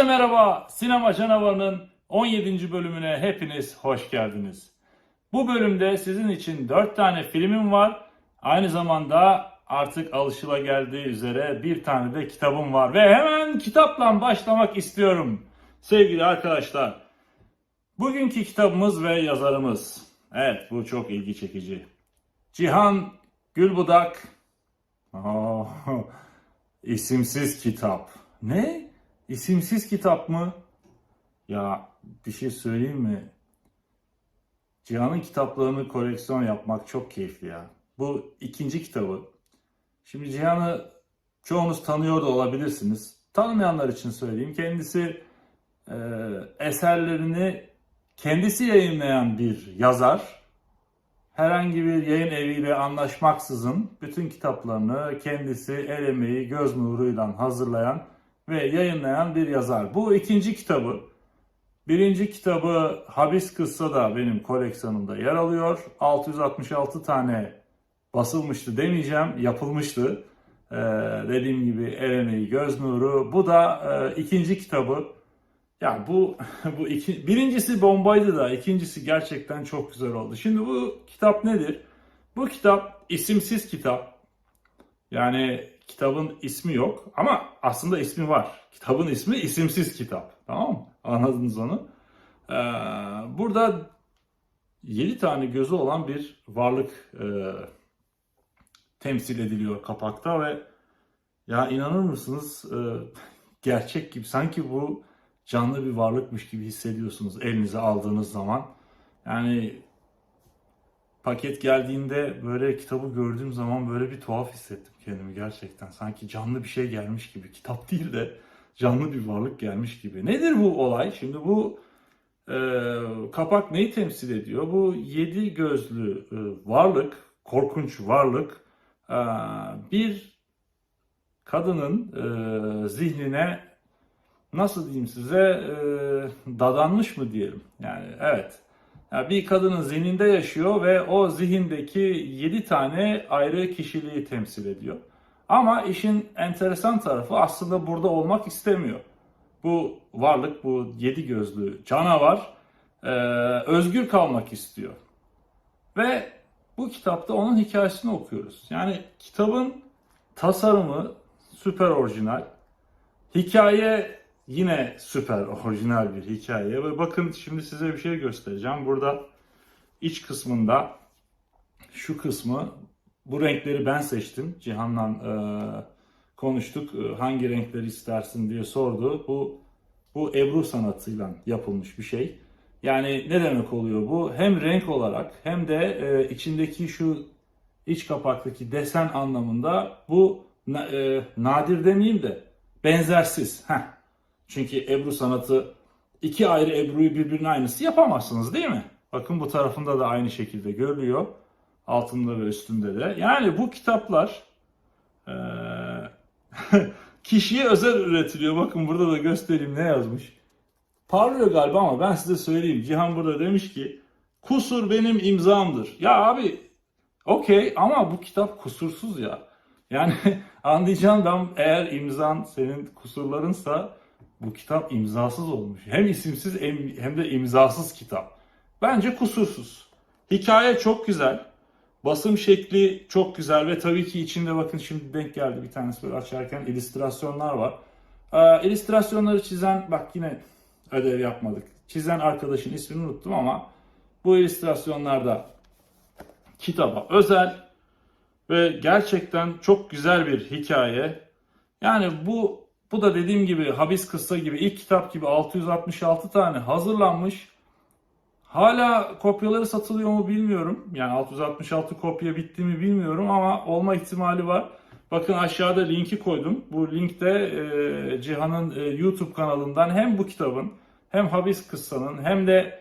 Herkese merhaba. Sinema Canavarı'nın 17. bölümüne hepiniz hoş geldiniz. Bu bölümde sizin için 4 tane filmim var. Aynı zamanda artık alışılageldiği üzere bir tane de kitabım var. Ve hemen kitapla başlamak istiyorum. Sevgili arkadaşlar, bugünkü kitabımız ve yazarımız. Evet bu çok ilgi çekici. Cihan Gülbudak. Aa, isimsiz kitap. Ne? İsimsiz kitap mı? Ya bir şey söyleyeyim mi? Cihan'ın kitaplarını koleksiyon yapmak çok keyifli ya. Bu ikinci kitabı. Şimdi Cihan'ı çoğunuz tanıyor da olabilirsiniz. Tanımayanlar için söyleyeyim. Kendisi e, eserlerini kendisi yayınlayan bir yazar. Herhangi bir yayın eviyle anlaşmaksızın bütün kitaplarını kendisi el emeği, göz nuruyla hazırlayan ve yayınlayan bir yazar. Bu ikinci kitabı. Birinci kitabı Habis Kıssa da benim koleksiyonumda yer alıyor. 666 tane basılmıştı demeyeceğim, yapılmıştı. Ee, dediğim gibi el emeği, göz nuru. Bu da e, ikinci kitabı. Ya bu bu iki, birincisi bombaydı da ikincisi gerçekten çok güzel oldu. Şimdi bu kitap nedir? Bu kitap isimsiz kitap. Yani kitabın ismi yok ama aslında ismi var. Kitabın ismi isimsiz kitap. Tamam mı? Anladınız onu. Ee, burada 7 tane gözü olan bir varlık e, temsil ediliyor kapakta ve ya inanır mısınız e, gerçek gibi sanki bu canlı bir varlıkmış gibi hissediyorsunuz elinize aldığınız zaman. Yani paket geldiğinde böyle kitabı gördüğüm zaman böyle bir tuhaf hissettim kendimi gerçekten. Sanki canlı bir şey gelmiş gibi. Kitap değil de canlı bir varlık gelmiş gibi. Nedir bu olay? Şimdi bu e, kapak neyi temsil ediyor? Bu yedi gözlü e, varlık, korkunç varlık e, bir kadının e, zihnine nasıl diyeyim size e, dadanmış mı diyelim. Yani evet. Yani bir kadının zihninde yaşıyor ve o zihindeki 7 tane ayrı kişiliği temsil ediyor. Ama işin enteresan tarafı aslında burada olmak istemiyor. Bu varlık, bu yedi gözlü canavar e, özgür kalmak istiyor. Ve bu kitapta onun hikayesini okuyoruz. Yani kitabın tasarımı süper orijinal. Hikaye yine süper orijinal bir hikaye. Ve bakın şimdi size bir şey göstereceğim. Burada iç kısmında şu kısmı bu renkleri ben seçtim. Cihan'la e, konuştuk. E, hangi renkleri istersin diye sordu. Bu bu Ebru sanatıyla yapılmış bir şey. Yani ne demek oluyor bu? Hem renk olarak hem de e, içindeki şu iç kapaktaki desen anlamında bu e, nadir demeyeyim de benzersiz. Heh. Çünkü Ebru sanatı iki ayrı Ebru'yu birbirine aynısı yapamazsınız değil mi? Bakın bu tarafında da aynı şekilde görülüyor. Altında ve üstünde de. Yani bu kitaplar eee, kişiye özel üretiliyor. Bakın burada da göstereyim ne yazmış. Parlıyor galiba ama ben size söyleyeyim. Cihan burada demiş ki kusur benim imzamdır. Ya abi okey ama bu kitap kusursuz ya. Yani anlayacağım ben eğer imzan senin kusurlarınsa bu kitap imzasız olmuş. Hem isimsiz hem, de imzasız kitap. Bence kusursuz. Hikaye çok güzel. Basım şekli çok güzel ve tabii ki içinde bakın şimdi denk geldi bir tanesi böyle açarken illüstrasyonlar var. Ee, illüstrasyonları çizen bak yine ödev yapmadık. Çizen arkadaşın ismini unuttum ama bu illüstrasyonlarda kitaba özel ve gerçekten çok güzel bir hikaye. Yani bu bu da dediğim gibi Habis Kıssa gibi ilk kitap gibi 666 tane hazırlanmış. Hala kopyaları satılıyor mu bilmiyorum. Yani 666 kopya bitti mi bilmiyorum ama olma ihtimali var. Bakın aşağıda linki koydum. Bu linkte e, Cihan'ın e, YouTube kanalından hem bu kitabın hem Habis Kıssa'nın hem de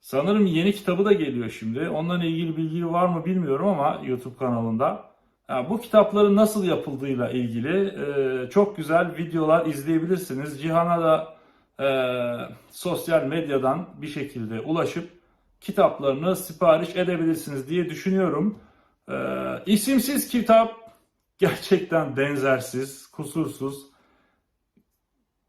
sanırım yeni kitabı da geliyor şimdi. Onunla ilgili bilgi var mı bilmiyorum ama YouTube kanalında. Bu kitapların nasıl yapıldığıyla ilgili e, çok güzel videolar izleyebilirsiniz. Cihan'a da e, sosyal medyadan bir şekilde ulaşıp kitaplarını sipariş edebilirsiniz diye düşünüyorum. E, isimsiz kitap gerçekten benzersiz, kusursuz.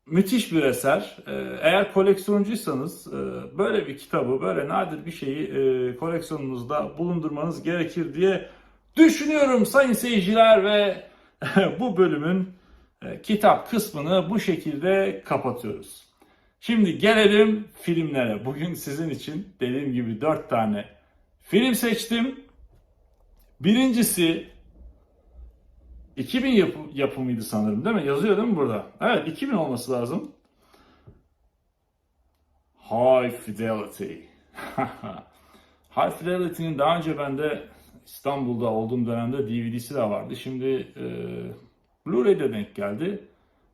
müthiş bir eser. Ee, Eğer koleksiyoncuysanız e, böyle bir kitabı, böyle nadir bir şeyi e, koleksiyonunuzda bulundurmanız gerekir diye düşünüyorum sayın seyirciler ve bu bölümün e, kitap kısmını bu şekilde kapatıyoruz. Şimdi gelelim filmlere. Bugün sizin için dediğim gibi 4 tane film seçtim. Birincisi 2000 yapı, yapımıydı sanırım değil mi? Yazıyor değil mi burada? Evet 2000 olması lazım. High Fidelity. High Fidelity'nin daha önce bende İstanbul'da olduğum dönemde DVD'si de vardı. Şimdi e, Blu-ray'de denk geldi.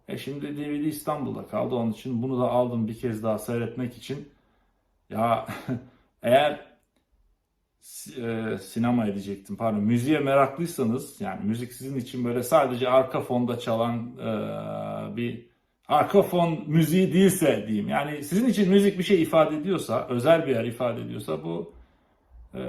E şimdi DVD İstanbul'da kaldı. Onun için bunu da aldım bir kez daha seyretmek için. Ya eğer e, sinema edecektim pardon müziğe meraklıysanız yani müzik sizin için böyle sadece arka fonda çalan e, bir arka fon müziği değilse diyeyim yani sizin için müzik bir şey ifade ediyorsa özel bir yer ifade ediyorsa bu e,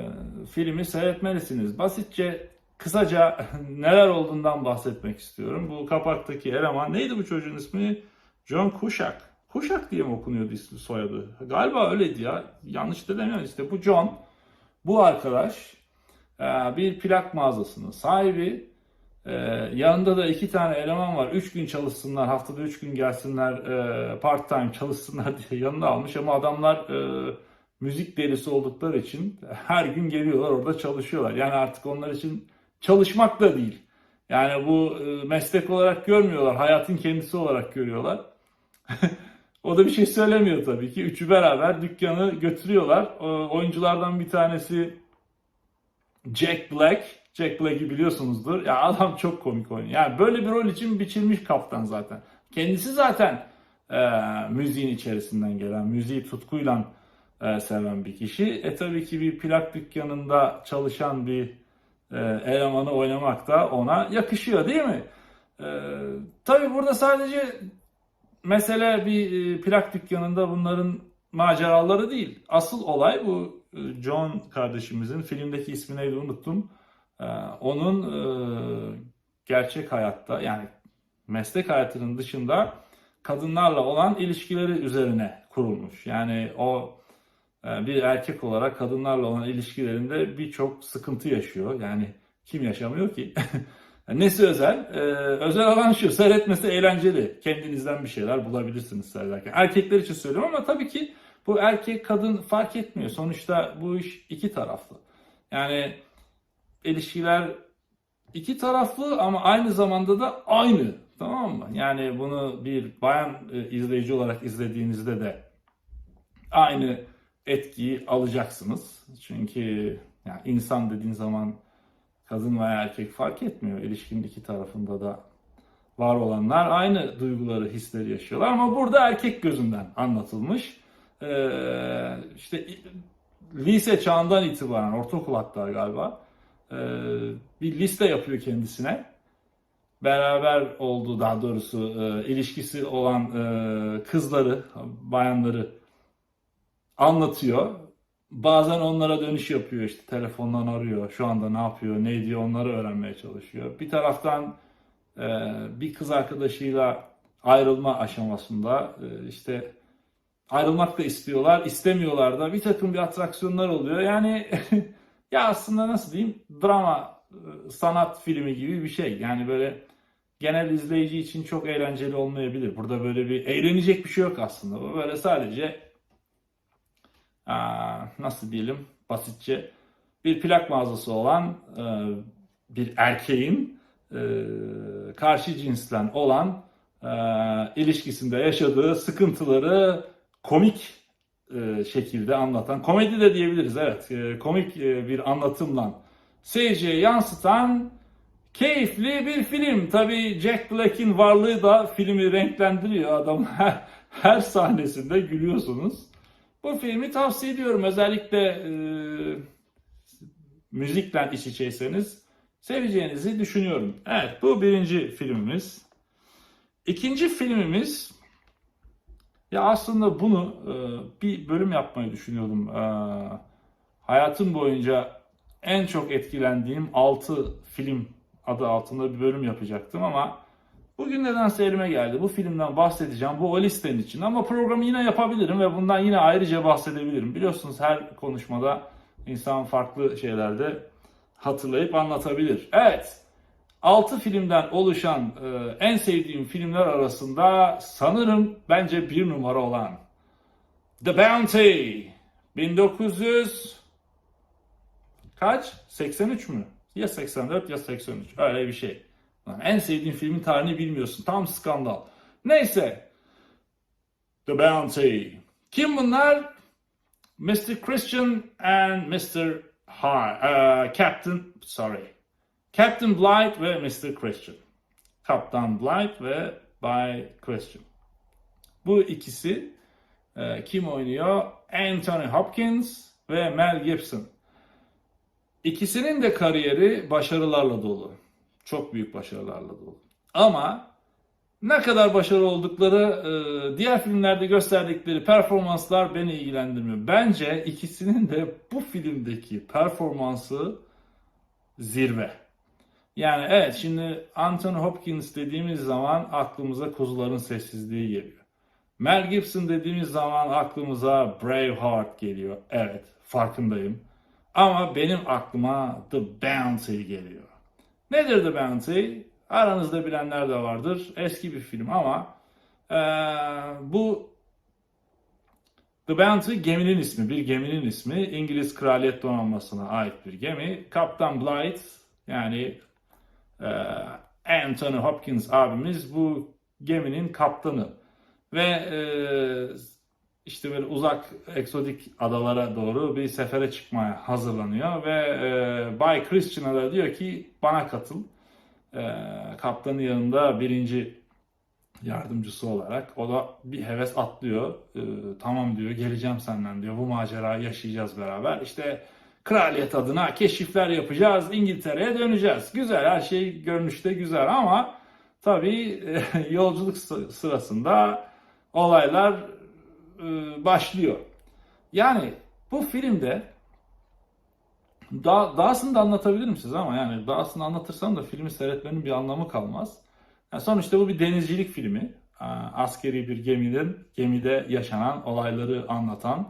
filmi seyretmelisiniz. Basitçe kısaca neler olduğundan bahsetmek istiyorum. Bu kapaktaki eleman neydi bu çocuğun ismi? John Cusack. Cusack diye mi okunuyordu ismi soyadı? Galiba öyleydi ya. Yanlış da demiyorum işte. Bu John bu arkadaş e, bir plak mağazasının sahibi. E, yanında da iki tane eleman var. Üç gün çalışsınlar, haftada üç gün gelsinler, e, part time çalışsınlar diye yanına almış. Ama adamlar müzik delisi oldukları için her gün geliyorlar orada çalışıyorlar. Yani artık onlar için çalışmak da değil. Yani bu meslek olarak görmüyorlar, hayatın kendisi olarak görüyorlar. O da bir şey söylemiyor tabii ki. Üçü beraber dükkanı götürüyorlar. Oyunculardan bir tanesi Jack Black. Jack Black'i biliyorsunuzdur. Ya adam çok komik oynuyor. Yani böyle bir rol için biçilmiş kaptan zaten. Kendisi zaten e, müziğin içerisinden gelen, müziği tutkuyla e, seven bir kişi. E tabii ki bir plak dükkanında çalışan bir e, elemanı oynamak da ona yakışıyor değil mi? E, tabii burada sadece mesele bir e, plak dükkanında bunların maceraları değil. Asıl olay bu e, John kardeşimizin filmdeki ismini neydi unuttum. Onun gerçek hayatta yani meslek hayatının dışında kadınlarla olan ilişkileri üzerine kurulmuş. Yani o bir erkek olarak kadınlarla olan ilişkilerinde birçok sıkıntı yaşıyor. Yani kim yaşamıyor ki? Nesi özel? Ee, özel olan şu, seyretmesi eğlenceli. Kendinizden bir şeyler bulabilirsiniz seyrederken. Erkekler için söylüyorum ama tabii ki bu erkek kadın fark etmiyor. Sonuçta bu iş iki taraflı. Yani ilişkiler iki taraflı ama aynı zamanda da aynı. Tamam mı? Yani bunu bir bayan e, izleyici olarak izlediğinizde de aynı etkiyi alacaksınız. Çünkü yani insan dediğin zaman kadın veya erkek fark etmiyor. İlişkinin tarafında da var olanlar aynı duyguları, hisleri yaşıyorlar ama burada erkek gözünden anlatılmış. Ee, işte lise çağından itibaren, ortaokul hatta galiba e, bir liste yapıyor kendisine. Beraber olduğu daha doğrusu e, ilişkisi olan e, kızları, bayanları anlatıyor bazen onlara dönüş yapıyor işte telefondan arıyor şu anda ne yapıyor ne diyor onları öğrenmeye çalışıyor. Bir taraftan e, bir kız arkadaşıyla ayrılma aşamasında e, işte ayrılmak da istiyorlar istemiyorlar da bir takım bir atraksiyonlar oluyor. Yani ya aslında nasıl diyeyim drama e, sanat filmi gibi bir şey yani böyle genel izleyici için çok eğlenceli olmayabilir. Burada böyle bir eğlenecek bir şey yok aslında. Bu böyle sadece nasıl diyelim basitçe bir plak mağazası olan e, bir erkeğin e, karşı cinsten olan e, ilişkisinde yaşadığı sıkıntıları komik şekilde anlatan, komedi de diyebiliriz evet, komik bir anlatımla seyirciye yansıtan keyifli bir film. Tabi Jack Black'in varlığı da filmi renklendiriyor. Adam her, her sahnesinde gülüyorsunuz. Bu filmi tavsiye ediyorum. Özellikle e, müzikle iç içeyseniz seveceğinizi düşünüyorum. Evet bu birinci filmimiz. İkinci filmimiz ya aslında bunu e, bir bölüm yapmayı düşünüyordum. E, hayatım boyunca en çok etkilendiğim 6 film adı altında bir bölüm yapacaktım ama Bugün nedense elime geldi. Bu filmden bahsedeceğim. Bu o listenin için. Ama programı yine yapabilirim ve bundan yine ayrıca bahsedebilirim. Biliyorsunuz her konuşmada insan farklı şeylerde hatırlayıp anlatabilir. Evet. 6 filmden oluşan e, en sevdiğim filmler arasında sanırım bence bir numara olan The Bounty 1900 kaç? 83 mü? Ya 84 ya 83. Öyle bir şey. En sevdiğin filmin tarihini bilmiyorsun. Tam skandal. Neyse. The Bounty. Kim bunlar? Mr. Christian and Mr. High, uh, Captain, sorry. Captain Blight ve Mr. Christian. Kaptan Blight ve Bay Christian. Bu ikisi e, kim oynuyor? Anthony Hopkins ve Mel Gibson. İkisinin de kariyeri başarılarla dolu. Çok büyük başarılarla dolu. Ama ne kadar başarılı oldukları e, diğer filmlerde gösterdikleri performanslar beni ilgilendirmiyor. Bence ikisinin de bu filmdeki performansı zirve. Yani evet şimdi Anthony Hopkins dediğimiz zaman aklımıza kuzuların sessizliği geliyor. Mel Gibson dediğimiz zaman aklımıza Braveheart geliyor. Evet farkındayım. Ama benim aklıma The Bounty geliyor. Nedir The Bounty? Aranızda bilenler de vardır. Eski bir film ama eee, bu The Bounty geminin ismi, bir geminin ismi. İngiliz Kraliyet Donanması'na ait bir gemi. Kaptan Blight yani eee, Anthony Hopkins abimiz bu geminin kaptanı. Ve eee, işte böyle uzak eksotik adalara doğru bir sefere çıkmaya hazırlanıyor ve eee Bay Christian'a da diyor ki bana katıl. Eee kaptanın yanında birinci yardımcısı olarak o da bir heves atlıyor. Eee, tamam diyor geleceğim senden diyor bu macerayı yaşayacağız beraber. İşte kraliyet adına keşifler yapacağız İngiltere'ye döneceğiz. Güzel her şey görünüşte güzel ama tabii yolculuk sı- sırasında olaylar e, başlıyor. Yani bu filmde daha, dahasını da anlatabilirim size ama yani dahasını anlatırsam da filmi seyretmenin bir anlamı kalmaz. Yani sonuçta bu bir denizcilik filmi. Aa, Askeri bir geminin gemide yaşanan olayları anlatan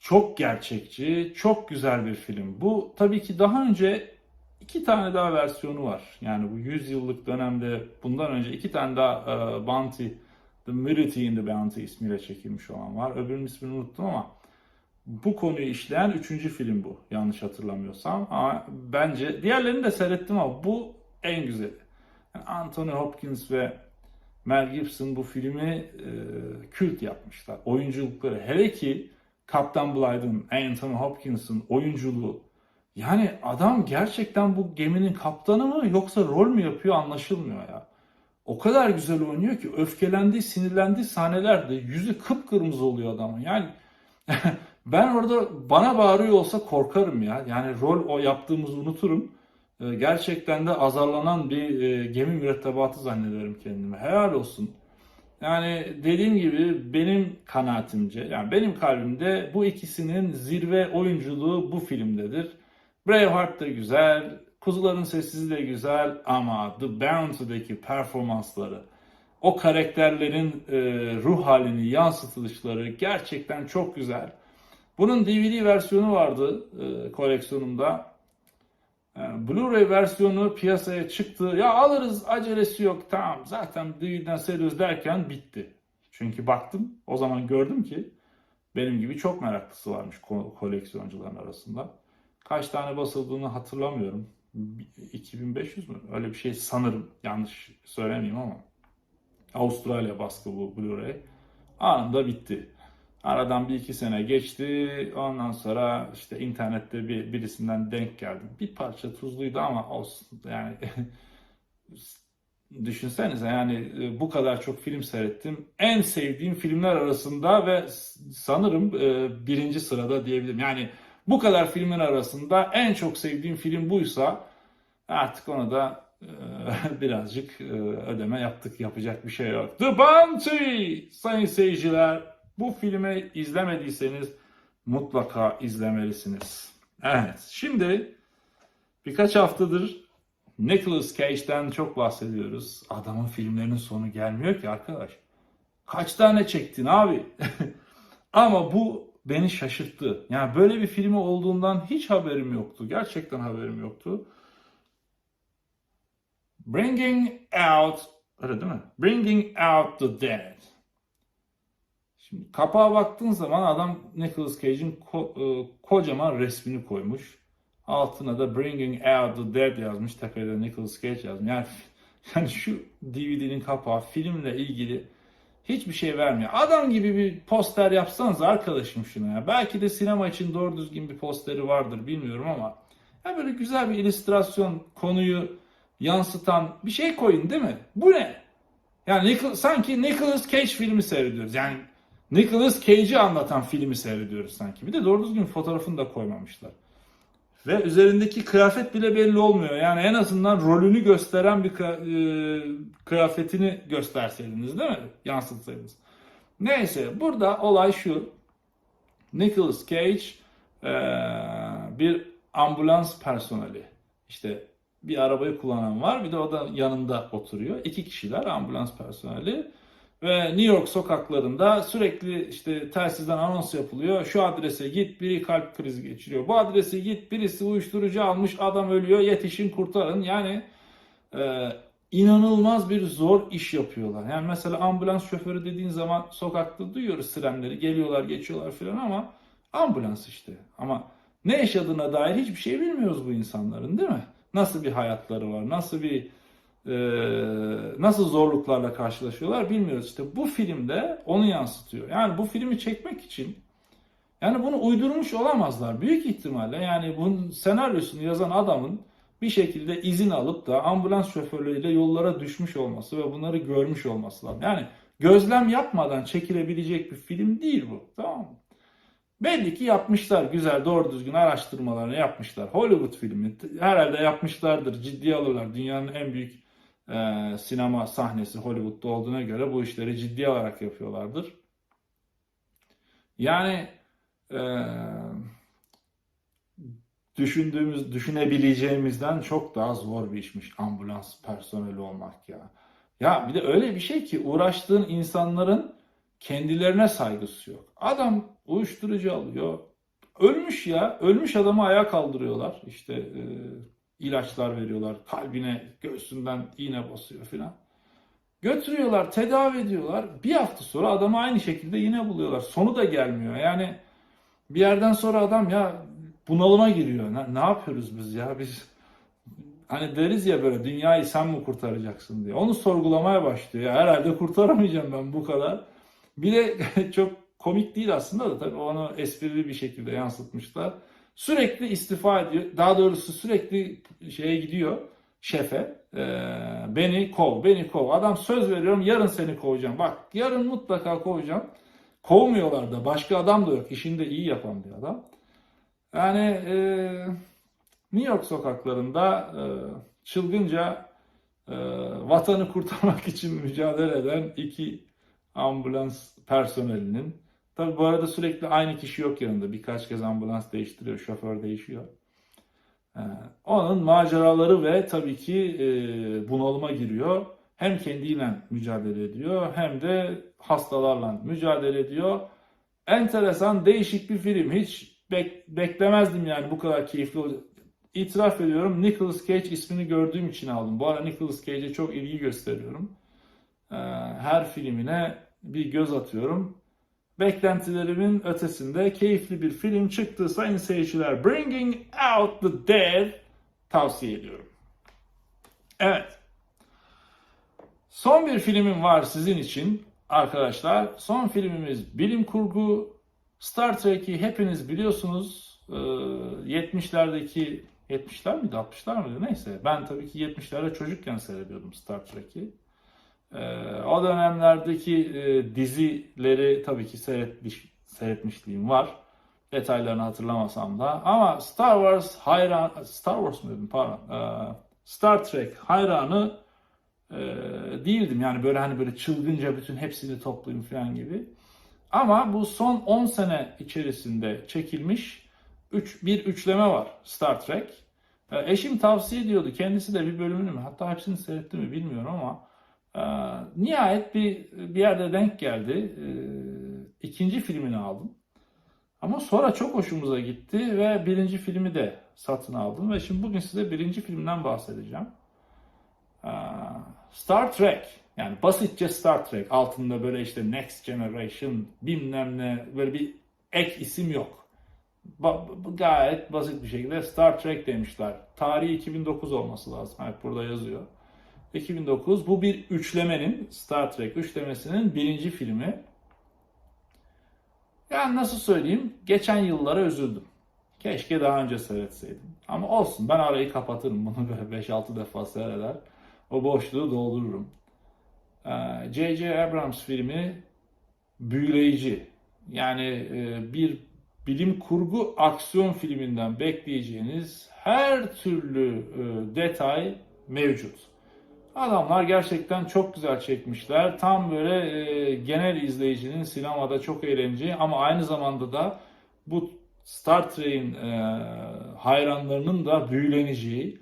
çok gerçekçi, çok güzel bir film. Bu tabii ki daha önce iki tane daha versiyonu var. Yani bu 100 yıllık dönemde bundan önce iki tane daha e, Bounty, The Nudity in the Bounty ismiyle çekilmiş olan var. Öbürünün ismini unuttum ama bu konuyu işleyen üçüncü film bu. Yanlış hatırlamıyorsam. Ama bence diğerlerini de seyrettim ama bu en güzeli. Yani Anthony Hopkins ve Mel Gibson bu filmi e, kült yapmışlar. Oyunculukları hele ki Kaptan Blight'ın, Anthony Hopkins'ın oyunculuğu. Yani adam gerçekten bu geminin kaptanı mı yoksa rol mü yapıyor anlaşılmıyor ya. O kadar güzel oynuyor ki öfkelendiği, sinirlendiği sahnelerde yüzü kıpkırmızı oluyor adamın. Yani ben orada bana bağırıyor olsa korkarım ya. Yani rol o yaptığımızı unuturum. Ee, Gerçekten de azarlanan bir e, gemi mürettebatı zannederim kendimi. Helal olsun. Yani dediğim gibi benim kanaatimce, yani benim kalbimde bu ikisinin zirve oyunculuğu bu filmdedir. Braveheart da güzel, Kuzuların Sessizliği de güzel ama The Bounty'deki performansları, o karakterlerin e, ruh halini yansıtılışları gerçekten çok güzel. Bunun DVD versiyonu vardı e, koleksiyonumda. E, Blu-ray versiyonu piyasaya çıktı. Ya alırız acelesi yok tamam zaten DVD'den seyrediyoruz derken bitti. Çünkü baktım o zaman gördüm ki benim gibi çok meraklısı varmış ko- koleksiyoncuların arasında. Kaç tane basıldığını hatırlamıyorum. 2500 mü? Öyle bir şey sanırım. Yanlış söylemeyeyim ama. Avustralya baskı bu Blu-ray. Anında bitti. Aradan bir iki sene geçti. Ondan sonra işte internette bir birisinden denk geldim. Bir parça tuzluydu ama olsun. Yani düşünsenize yani e, bu kadar çok film seyrettim. En sevdiğim filmler arasında ve sanırım e, birinci sırada diyebilirim. Yani bu kadar filmin arasında en çok sevdiğim film buysa artık ona da e, birazcık e, ödeme yaptık. Yapacak bir şey yok. The Bounty! Sayın seyirciler bu filmi izlemediyseniz mutlaka izlemelisiniz. Evet şimdi birkaç haftadır Nicolas Cage'den çok bahsediyoruz. Adamın filmlerinin sonu gelmiyor ki arkadaş. Kaç tane çektin abi? Ama bu beni şaşırttı. Yani böyle bir filmi olduğundan hiç haberim yoktu. Gerçekten haberim yoktu. Bringing Out, öyle değil mi? Bringing Out the Dead. Şimdi kapağa baktığın zaman adam Nicolas Cage'in ko- e, kocaman resmini koymuş. Altına da Bringing Out the Dead yazmış. Tepede Nicolas Cage yazmış. Yani, yani şu DVD'nin kapağı filmle ilgili hiçbir şey vermiyor. Adam gibi bir poster yapsanız arkadaşım şuna ya. Belki de sinema için doğru düzgün bir posteri vardır bilmiyorum ama ya böyle güzel bir illüstrasyon konuyu yansıtan bir şey koyun değil mi? Bu ne? Yani Nicol- sanki Nicolas Cage filmi seyrediyoruz. Yani Nicolas Cage'i anlatan filmi seyrediyoruz sanki. Bir de doğru düzgün fotoğrafını da koymamışlar. Ve üzerindeki kıyafet bile belli olmuyor. Yani en azından rolünü gösteren bir e, kıyafetini gösterseydiniz değil mi? Yansıtsaydınız. Neyse burada olay şu. Nicolas Cage e, bir ambulans personeli. İşte bir arabayı kullanan var bir de o da yanında oturuyor. İki kişiler ambulans personeli. Ve New York sokaklarında sürekli işte telsizden anons yapılıyor. Şu adrese git biri kalp krizi geçiriyor. Bu adrese git birisi uyuşturucu almış adam ölüyor yetişin kurtarın. Yani e, inanılmaz bir zor iş yapıyorlar. Yani mesela ambulans şoförü dediğin zaman sokakta duyuyoruz sirenleri geliyorlar geçiyorlar filan ama ambulans işte. Ama ne yaşadığına dair hiçbir şey bilmiyoruz bu insanların değil mi? Nasıl bir hayatları var, nasıl bir e, nasıl zorluklarla karşılaşıyorlar bilmiyoruz. İşte bu filmde onu yansıtıyor. Yani bu filmi çekmek için yani bunu uydurmuş olamazlar. Büyük ihtimalle yani bunun senaryosunu yazan adamın bir şekilde izin alıp da ambulans şoförleriyle yollara düşmüş olması ve bunları görmüş olması lazım. Yani gözlem yapmadan çekilebilecek bir film değil bu. Tamam mı? Belli ki yapmışlar güzel doğru düzgün araştırmalarını yapmışlar. Hollywood filmi herhalde yapmışlardır ciddiye alırlar. Dünyanın en büyük e, sinema sahnesi Hollywood'da olduğuna göre bu işleri ciddi alarak yapıyorlardır. Yani e, düşündüğümüz, düşünebileceğimizden çok daha zor bir işmiş ambulans personeli olmak ya. Ya bir de öyle bir şey ki uğraştığın insanların kendilerine saygısı yok. Adam uyuşturucu alıyor. Ölmüş ya. Ölmüş adamı ayağa kaldırıyorlar. İşte e, ilaçlar veriyorlar. Kalbine, göğsünden iğne basıyor filan. Götürüyorlar, tedavi ediyorlar. Bir hafta sonra adamı aynı şekilde yine buluyorlar. Sonu da gelmiyor. Yani bir yerden sonra adam ya bunalıma giriyor. Ne, ne yapıyoruz biz ya? Biz hani deriz ya böyle dünyayı sen mi kurtaracaksın diye. Onu sorgulamaya başlıyor. Ya herhalde kurtaramayacağım ben bu kadar. Bir de çok komik değil aslında da tabii onu esprili bir şekilde yansıtmışlar. Sürekli istifa ediyor. Daha doğrusu sürekli şeye gidiyor şefe. e, beni kov, beni kov. Adam söz veriyorum yarın seni kovacağım. Bak yarın mutlaka kovacağım. Kovmuyorlar da. Başka adam da yok. İşini de iyi yapan bir adam. Yani e, New York sokaklarında e, çılgınca e, vatanı kurtarmak için mücadele eden iki ambulans personelinin tabi bu arada sürekli aynı kişi yok yanında. Birkaç kez ambulans değiştiriyor, şoför değişiyor. Ee, onun maceraları ve tabii ki e, bunalıma giriyor. Hem kendiyle mücadele ediyor hem de hastalarla mücadele ediyor. Enteresan, değişik bir film. Hiç bek- beklemezdim yani bu kadar keyifli. İtiraf ediyorum Nicolas Cage ismini gördüğüm için aldım. Bu ara Nicolas Cage'e çok ilgi gösteriyorum. Ee, her filmine bir göz atıyorum. Beklentilerimin ötesinde keyifli bir film çıktı sayın seyirciler. Bringing Out the Dead tavsiye ediyorum. Evet. Son bir filmim var sizin için arkadaşlar. Son filmimiz bilim kurgu. Star Trek'i hepiniz biliyorsunuz. Ee, 70'lerdeki 70'ler miydi 60'lar mıydı neyse. Ben tabii ki 70'lerde çocukken seyrediyordum Star Trek'i. Ee, o dönemlerdeki e, dizileri tabii ki seyretmiş, seyretmişliğim var. Detaylarını hatırlamasam da. Ama Star Wars hayran, Star Wars mu dedim pardon. Ee, Star Trek hayranı e, değildim. Yani böyle hani böyle çılgınca bütün hepsini toplayayım falan gibi. Ama bu son 10 sene içerisinde çekilmiş üç, bir üçleme var Star Trek. E, eşim tavsiye ediyordu. Kendisi de bir bölümünü mü hatta hepsini seyretti mi bilmiyorum ama nihayet bir bir yerde denk geldi. E, ikinci filmini aldım. Ama sonra çok hoşumuza gitti ve birinci filmi de satın aldım ve şimdi bugün size birinci filmden bahsedeceğim. Ee, Star Trek yani basitçe Star Trek altında böyle işte Next Generation bilmem ne böyle bir ek isim yok. Ba- gayet basit bir şekilde Star Trek demişler. Tarihi 2009 olması lazım. Evet burada yazıyor. 2009 bu bir üçlemenin Star Trek üçlemesinin birinci filmi. Yani nasıl söyleyeyim? Geçen yıllara üzüldüm. Keşke daha önce seyretseydim. Ama olsun ben arayı kapatırım bunu böyle 5-6 defa seyreder. O boşluğu doldururum. Ee, J.J. Abrams filmi büyüleyici. Yani e, bir bilim kurgu aksiyon filminden bekleyeceğiniz her türlü e, detay mevcut. Adamlar gerçekten çok güzel çekmişler. Tam böyle e, genel izleyicinin sinemada çok eğleneceği ama aynı zamanda da bu Star Trek'in e, hayranlarının da büyüleneceği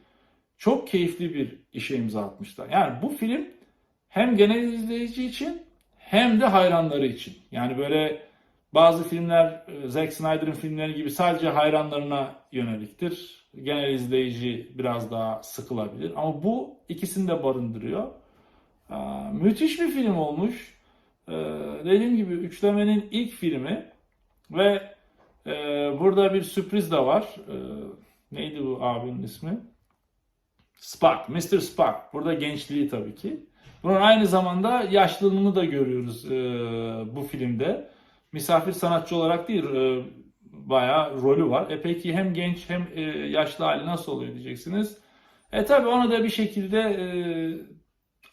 çok keyifli bir işe imza atmışlar. Yani bu film hem genel izleyici için hem de hayranları için. Yani böyle bazı filmler e, Zack Snyder'ın filmleri gibi sadece hayranlarına yöneliktir. Genel izleyici biraz daha sıkılabilir. Ama bu ikisini de barındırıyor. Müthiş bir film olmuş. Ee, dediğim gibi üçlemenin ilk filmi ve e, burada bir sürpriz de var. Ee, neydi bu abinin ismi? Spock, Mr. Spock. Burada gençliği tabii ki. Bunun aynı zamanda yaşlılığını da görüyoruz e, bu filmde. Misafir sanatçı olarak değil, e, bayağı rolü var. E peki hem genç hem e, yaşlı hali nasıl oluyor diyeceksiniz. E tabii onu da bir şekilde e,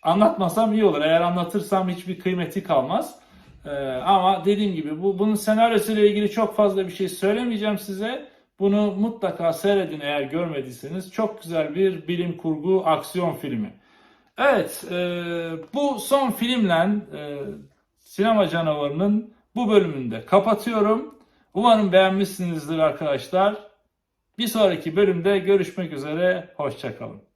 anlatmasam iyi olur. Eğer anlatırsam hiçbir kıymeti kalmaz. E, ama dediğim gibi bu bunun senaryosuyla ilgili çok fazla bir şey söylemeyeceğim size. Bunu mutlaka seyredin eğer görmediyseniz. Çok güzel bir bilim kurgu aksiyon filmi. Evet, e, bu son filmle e, Sinema Canavarı'nın bu bölümünde kapatıyorum. Umarım beğenmişsinizdir arkadaşlar. Bir sonraki bölümde görüşmek üzere. Hoşçakalın.